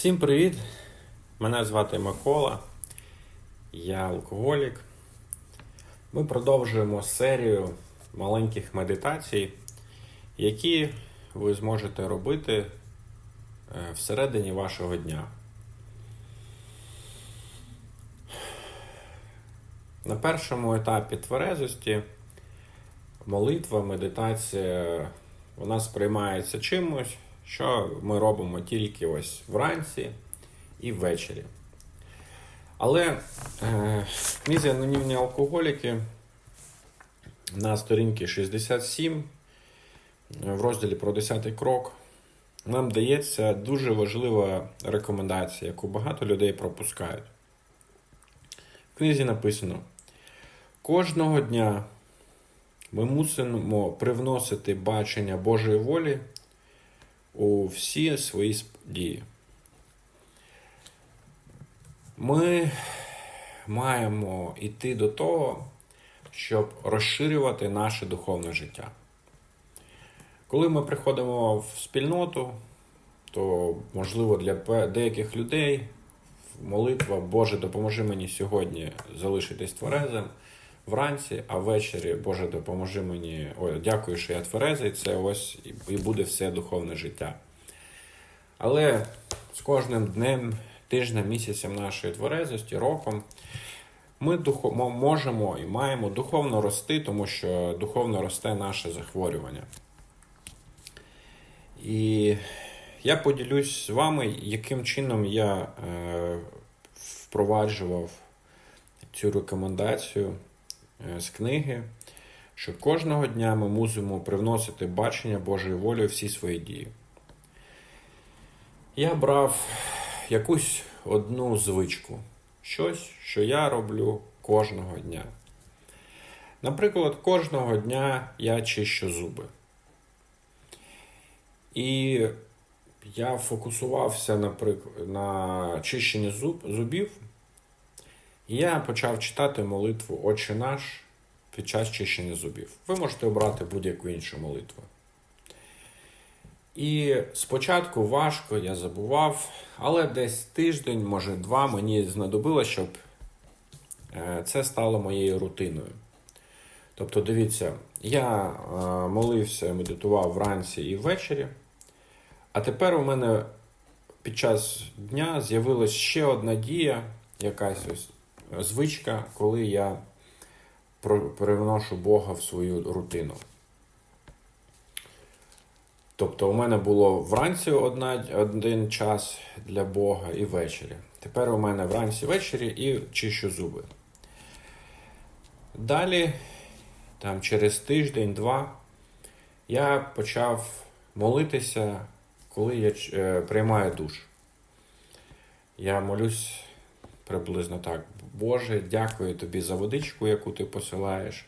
Всім привіт! Мене звати Микола, я алкоголік. Ми продовжуємо серію маленьких медитацій, які ви зможете робити е, всередині вашого дня. На першому етапі тверезості молитва, медитація вона сприймається чимось, що ми робимо тільки ось вранці і ввечері. Але е, в книзі Анонімні алкоголіки на сторінці 67 в розділі про 10 крок нам дається дуже важлива рекомендація, яку багато людей пропускають. В книзі написано: кожного дня ми мусимо привносити бачення Божої волі у всі свої дії. Ми маємо йти до того, щоб розширювати наше духовне життя. Коли ми приходимо в спільноту, то можливо для деяких людей молитва Боже, допоможи мені сьогодні залишитись тверезим вранці, а ввечері Боже, допоможи мені. Ой, дякую, що я тверезий. Це ось і- буде все духовне життя. Але з кожним днем, тижнем, місяцем нашої тверезості, роком, ми духо- можемо і маємо духовно рости, тому що духовно росте наше захворювання. І я поділюсь з вами, яким чином я е, впроваджував цю рекомендацію з книги, що кожного дня ми мусимо привносити бачення Божої волі всі свої дії. Я брав якусь одну звичку, щось, що я роблю кожного дня. Наприклад, кожного дня я чищу зуби. І я фокусувався наприк- на чищенні зуб, зубів, і я почав читати молитву Отче наш під час чищення зубів. Ви можете обрати будь-яку іншу молитву. І спочатку важко, я забував, але десь тиждень, може два, мені знадобилося, щоб е, це стало моєю рутиною. Тобто, дивіться, я е, молився, медитував вранці і ввечері, а тепер у мене під час дня з'явилась ще одна дія, якась ось звичка, коли я переношу Бога в свою рутину. Тобто у мене було вранці одна, один час для Бога і ввечері. Тепер у мене вранці ввечері і чищу зуби. Далі, там через тиждень-два, я почав молитися, коли я е, приймаю душ. Я молюсь приблизно так. Боже, дякую тобі за водичку, яку ти посилаєш.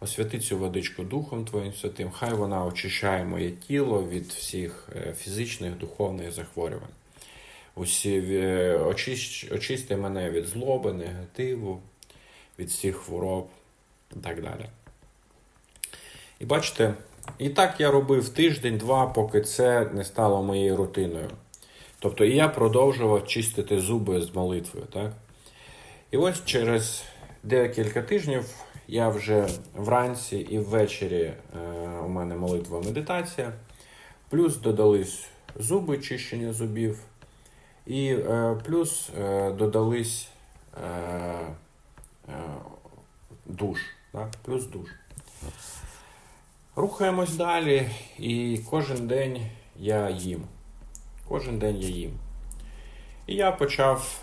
Освяти цю водичку Духом Твоїм Святим, хай вона очищає моє тіло від всіх е, фізичних, духовних захворювань. Усі е, очисти мене від злоби, негативу, від всіх хвороб і так далі. І бачите, і так я робив тиждень-два, поки це не стало моєю рутиною. Тобто і я продовжував чистити зуби з молитвою. Так? І ось через декілька тижнів я вже вранці і ввечері е, у мене молитва медитація. Плюс додались зуби, чищення зубів, і е, плюс е, додались е, е, душ. Так? Плюс душ. Рухаємось далі, і кожен день я їм. Кожен день я їм. І я почав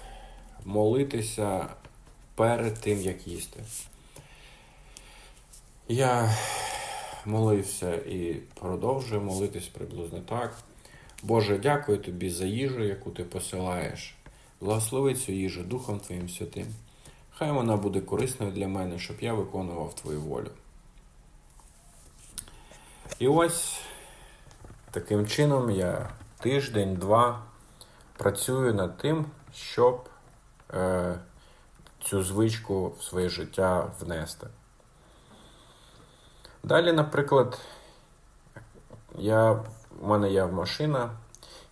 молитися перед тим, як їсти. Я молився і продовжую молитись приблизно так. Боже, дякую тобі за їжу, яку ти посилаєш. Благослови цю їжу Духом Твоїм Святим. Хай вона буде корисною для мене, щоб я виконував Твою волю. І ось таким чином я тиждень-два працюю над тим, щоб е, цю звичку в своє життя внести. Далі, наприклад, я, у мене є машина,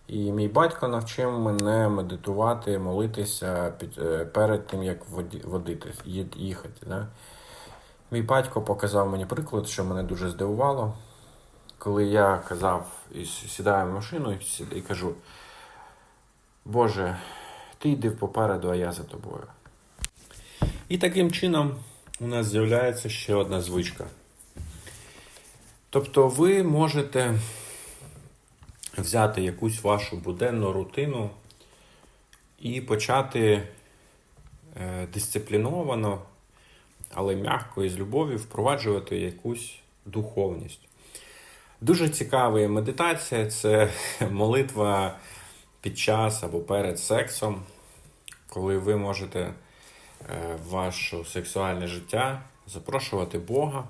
І мій батько навчив мене медитувати, молитися під, е, перед тим, як водити, їхати. Да? Мій батько показав мені приклад, що мене дуже здивувало, коли я казав і сідаю в машину і, кажу: Боже, ти йди попереду, а я за тобою. І таким чином у нас з'являється ще одна звичка. Тобто ви можете взяти якусь вашу буденну рутину і почати е, дисципліновано, але м'яко і з любов'ю впроваджувати якусь духовність. Дуже цікава медитація це молитва під час або перед сексом, коли ви можете е, ваше сексуальне життя запрошувати Бога,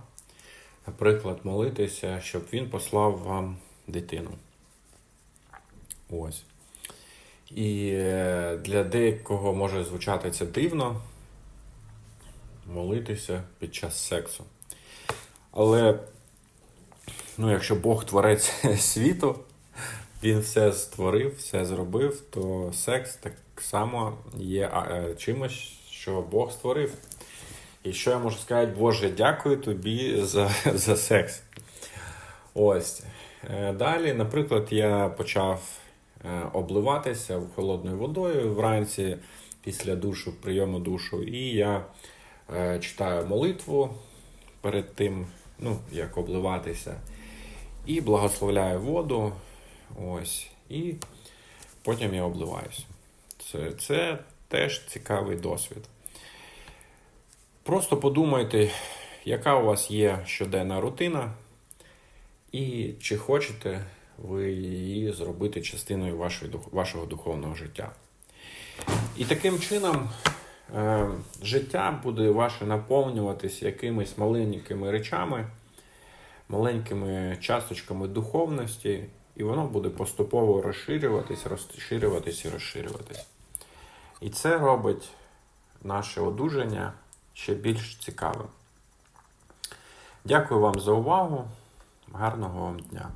наприклад, молитися, щоб Він послав вам дитину. Ось. І е, для деякого може звучати це дивно молитися під час сексу. Але, ну, якщо Бог творець світу, він все створив, все зробив, то секс так само є е, чимось, що Бог створив. І що я можу сказати, Боже, дякую тобі за, за секс. Ось. Е, Далі, наприклад, я почав е, обливатися холодною водою вранці після душу, прийому душу, і я читаю молитву перед тим, ну, як обливатися, і благословляю воду. Ось. І потім я обливаюся. Це, це теж цікавий досвід. Просто подумайте, яка у вас є щоденна рутина, і чи хочете ви її зробити частиною вашої, вашого духовного життя. І таким чином е, життя буде ваше наповнюватись якимись маленькими речами, маленькими часточками духовності, і воно буде поступово розширюватись, розширюватись і розширюватись. І це робить наше одужання ще більш цікавим. Дякую вам за увагу. Гарного вам дня!